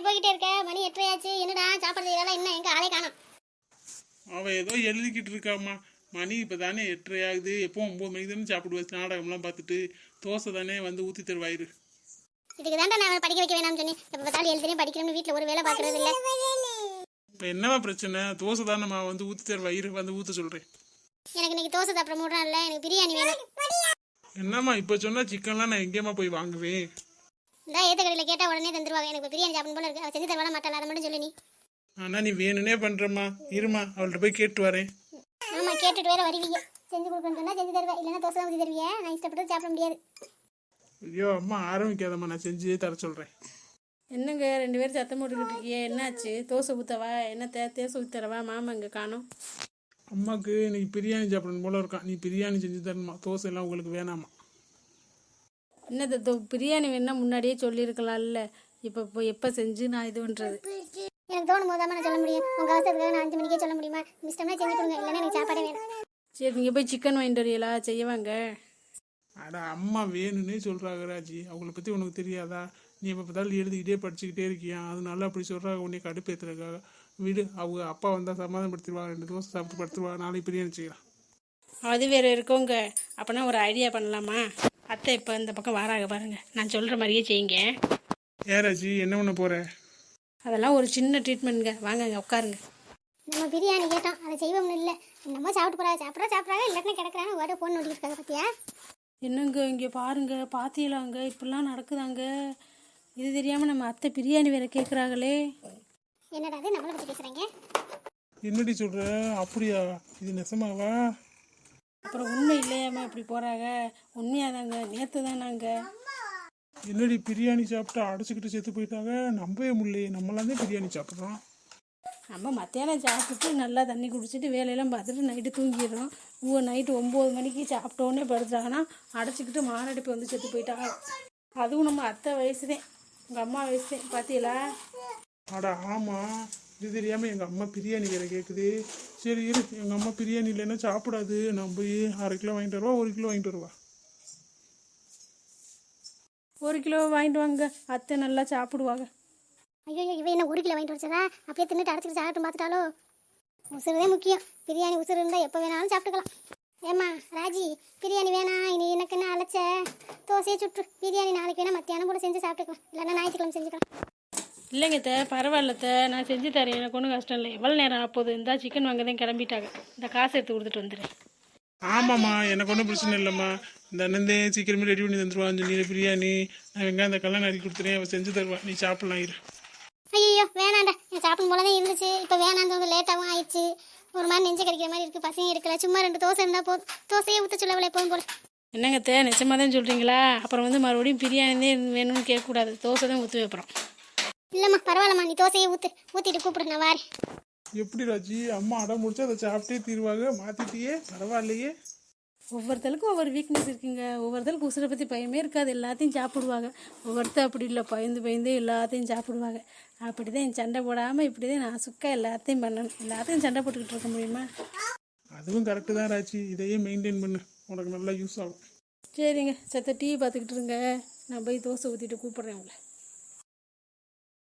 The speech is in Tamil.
அப்படி போய்கிட்டே இருக்க? மணி எட்டரையாச்சு. என்னடா சாப்பாடு செய்யலாம் என்ன எங்க ஆளே காணோம். அவள் ஏதோ எழுதிக்கிட்டு இருக்காம்மா. மணி இப்போ தானே எட்டரை ஆகுது எப்போ ஒம்பது மணிக்கு தானே சாப்பிடுவேன் நாடகம்லாம் பார்த்துட்டு தோசை தானே வந்து ஊற்றி தருவாயிரு. இதுக்கு தான்டா நான் படிக்க வைக்க வேணாம்னு சொன்னேன். எப்போ பார்த்தாலும் எழுதுறேன் படிக்கணும்னு வீட்டில் ஒரு வேலை பார்க்கறது இல்லை. இப்போ என்னவா பிரச்சனை? தோசை தானேம்மா வந்து ஊற்றி தருவாயிரு. வந்து ஊற்ற சொல்கிறேன் எனக்கு இன்னைக்கு தோசை சாப்பிட மூடுறான் இல்லை? எனக்கு பிரியாணி வேணும். என்னம்மா இப்போ சொன்னால் சிக்கன்லாம் நான் எங்கேம்மா போய் வாங்குவேன்? இந்த ஏத்த கடையில் கேட்டால் உடனே தந்துருவாங்க. எனக்கு பிரியாணி சாப்பிடணும் போல இருக்கு. அவ செஞ்சு தரவாட மாட்டாளா? அதை மட்டும் சொல்லு நீ. ஆனால் நீ வேணும்னே பண்ணுறம்மா இருமா அவள்கிட்ட போய் கேட்டு வரேன். ஆமா கேட்டுட்டு வேற வருவீங்க. செஞ்சு கொடுக்கணும்னு சொன்னா செஞ்சு தருவேன் இல்லைன்னா தோசை ஊற்றி தருவிய. நான் இஷ்டப்பட்டு சாப்பிட முடியாது. ஐயோ அம்மா ஆரம்பிக்காதம்மா. நான் செஞ்சு தர சொல்கிறேன் என்னங்க ரெண்டு பேரும் சத்தம் போட்டுக்கிட்டு இருக்கியே என்னாச்சு? தோசை ஊற்றவா என்ன தே தேசை ஊற்றரவா மாமா இங்கே காணோம். அம்மாவுக்கு இன்னைக்கு பிரியாணி சாப்பிடணும் போல இருக்கான் நீ பிரியாணி செஞ்சு தரணுமா? தோசை எல்லாம் உங்களுக்கு வேணாமா? என்னது பிரியாணி வேணா முன்னாடியே சொல்லியிருக்கலாம்ல. இப்போ இப்போ எப்போ செஞ்சு நான் இது பண்ணுறது எனக்கு தோணும் போதாம நான் சொல்ல முடியும். உங்க அவசரத்துக்காக நான் அஞ்சு மணிக்கே சொல்ல முடியுமா? இஷ்டம்னா செஞ்சு கொடுங்க. இல்லைன்னா எனக்கு சாப்பாடே வேணும். சரி நீங்கள் போய் சிக்கன் வாங்கிட்டு வரீங்களா செய்யவாங்க அட அம்மா வேணும்னே சொல்கிறாங்க ராஜி. அவங்கள பற்றி உனக்கு தெரியாதா? நீ எப்போ பார்த்தாலும் எழுதிக்கிட்டே படிச்சுக்கிட்டே இருக்கியா? அதனால அப்படி சொல்கிறாங்க உன்னை கடுப்பேற்றுறதுக்காக விடு அவங்க அப்பா வந்தால் சமாதானப்படுத்திடுவாங்க ரெண்டு தோசை சாப்பிட்டு படுத்துருவாங்க நாளைக்கு பிரியாணி செய்யலாம். அது வேறு இருக்கோங்க. அப்போனா ஒரு ஐடியா பண்ணலாமா? அத்தை இப்போ இந்த பக்கம் வராங்க பாருங்க. நான் சொல்கிற மாதிரியே செய்யுங்க. ஏன் ராஜி? என்ன பண்ண போகிற அதெல்லாம் ஒரு சின்ன ட்ரீட்மெண்ட்ங்க வாங்க அங்கே உட்காருங்க. நம்ம பிரியாணி கேட்டோம். அதை செய்வோம்னு இல்லை. என்னமோ சாப்பிட்டு போறா சாப்பிட்றா சாப்பிட்றாங்க. இல்லாட்டினா கிடக்குறாங்க. வாட ஃபோன் நோட்டிட்டு இருக்காங்க பார்த்தியா என்னங்க இங்கே பாருங்க. பாத்தீங்களாங்க இப்படிலாம் நடக்குதாங்க. இது தெரியாமல் நம்ம அத்தை பிரியாணி வேற கேட்குறாங்களே என்னடா அது நம்மளை பற்றி பேசுகிறாங்க என்னடி சொல்கிற அப்படியா? இது நெசமாவா? அப்புறம் உண்மை இல்லையாம்மா இப்படி போகிறாங்க உண்மையாதாங்க நேற்று தான் நாங்கள் என்னடி பிரியாணி சாப்பிட்டு அடைச்சிக்கிட்டு செத்து போயிட்டாங்க? நம்பவே முடியலையே நம்மளாம் தான் பிரியாணி சாப்பிட்றோம். நம்ம மத்தியானம் சாப்பிட்டுட்டு நல்லா தண்ணி குடிச்சிட்டு வேலையெல்லாம் பார்த்துட்டு நைட்டு தூங்கிடுறோம். இவங்க நைட்டு ஒம்பது மணிக்கு சாப்பிட்டோன்னே படுத்துட்டாங்கன்னா அடைச்சிக்கிட்டு மாரடைப்பு வந்து செத்து போயிட்டாங்க அதுவும் நம்ம அத்தை வயசு தான் உங்கள் அம்மா வயசு தான் பார்த்தீங்களா அட ஆமாம் இது தெரியாமல் எங்கள் அம்மா பிரியாணி வேற கேட்குது சரி இரு எங்கள் அம்மா பிரியாணி இல்லைன்னா சாப்பிடாது. நான் போய் அரை கிலோ வாங்கிட்டு வருவா ஒரு கிலோ வாங்கிட்டு வருவா. ஒரு கிலோ வாங்கிட்டு வாங்க. அத்தை நல்லா சாப்பிடுவாங்க. ஐயோ இவன் என்ன ஒரு கிலோ வாங்கிட்டு வச்சதா? அப்படியே தின்னுட்டு அடைச்சிட்டு சாப்பிட்டு பார்த்துட்டாலோ? உசுறுதே முக்கியம். பிரியாணி உசுறு இருந்தால் எப்போ வேணாலும் சாப்பிட்டுக்கலாம். ஏம்மா ராஜி பிரியாணி வேணாம் இனி எனக்கு என்ன அழைச்ச தோசையை சுட்டு பிரியாணி நாளைக்கு வேணா மத்தியானம் கூட செஞ்சு சாப்பிட்டுக்கலாம். இல்லைன்னா ஞாயிற்றுக்கிழமை செஞ்சுக்கலாம். இல்லைங்க த பரவாயில்ல த. நான் செஞ்சு தரேன். எனக்கு ஒன்றும் கஷ்டம் இல்லை. எவ்வளோ நேரம் ஆப்போது இருந்தா சிக்கன் வாங்க தான் கிளம்பிட்டாங்க. இந்த காசு எடுத்து கொடுத்துட்டு வந்துடுறேன் ஆமாம்மா எனக்கு ஒன்றும் பிரச்சனை இல்லைம்மா. இந்த அண்ணந்தே சீக்கிரமே ரெடி பண்ணி தந்துருவான் சொன்னி பிரியாணி. நான் வெங்காயம் இந்த கல்யாணம் நறுக்கி கொடுத்துறேன். அவள் செஞ்சு தருவா. நீ சாப்பிடலாம் இரு. ஐயோ வேணாண்டா. நான் சாப்பிடும் போல தான் இருந்துச்சு. இப்போ வேணான்னு தோணுது லேட்டாகவும் ஆயிடுச்சு. ஒரு மாதிரி நெஞ்சு கடிக்கிற மாதிரி இருக்குது பசங்க இருக்கல சும்மா ரெண்டு தோசை இருந்தால் போதும். தோசையே ஊற்ற சொல்லவில்லை எப்போதும் போல. என்னங்க தே? நிச்சயமாக தான் சொல்கிறீங்களா அப்புறம் வந்து மறுபடியும் பிரியாணி தான் வேணும்னு கேட்கக்கூடாது. தோசை தான் ஊற்றி வைப்போம். இல்லைம்மா பரவாயில்லம்மா நீ தோசையை ஊற்று ஊற்றிட்டு கூப்பிடு நான் வாரேன். எப்படி ராஜி? அம்மா அடம் முடிச்சு அதை சாப்பிட்டே தீருவாங்க. மாற்றிட்டியே பரவாயில்லையே. ஒவ்வொருத்தருக்கும் ஒவ்வொரு வீக்னஸ் இருக்குங்க. ஒவ்வொருத்தருக்கு உசுரை பற்றி பயமே இருக்காது. எல்லாத்தையும் சாப்பிடுவாங்க. ஒவ்வொருத்தர் அப்படி இல்லை. பயந்து பயந்து எல்லாத்தையும் சாப்பிடுவாங்க. அப்படி தான் சண்டை போடாமல் இப்படி தான் நான் சுக்கா எல்லாத்தையும் பண்ணணும். எல்லாத்தையும் சண்டை போட்டுக்கிட்டு இருக்க முடியுமா? அதுவும் கரெக்டு தான் ராஜி. இதையே மெயின்டைன் பண்ணு. உனக்கு நல்லா யூஸ் ஆகும். சரிங்க. சத்த டீ பார்த்துக்கிட்டு இருங்க. நான் போய் தோசை ஊற்றிட்டு கூப்பிட்றேன் உங்களை.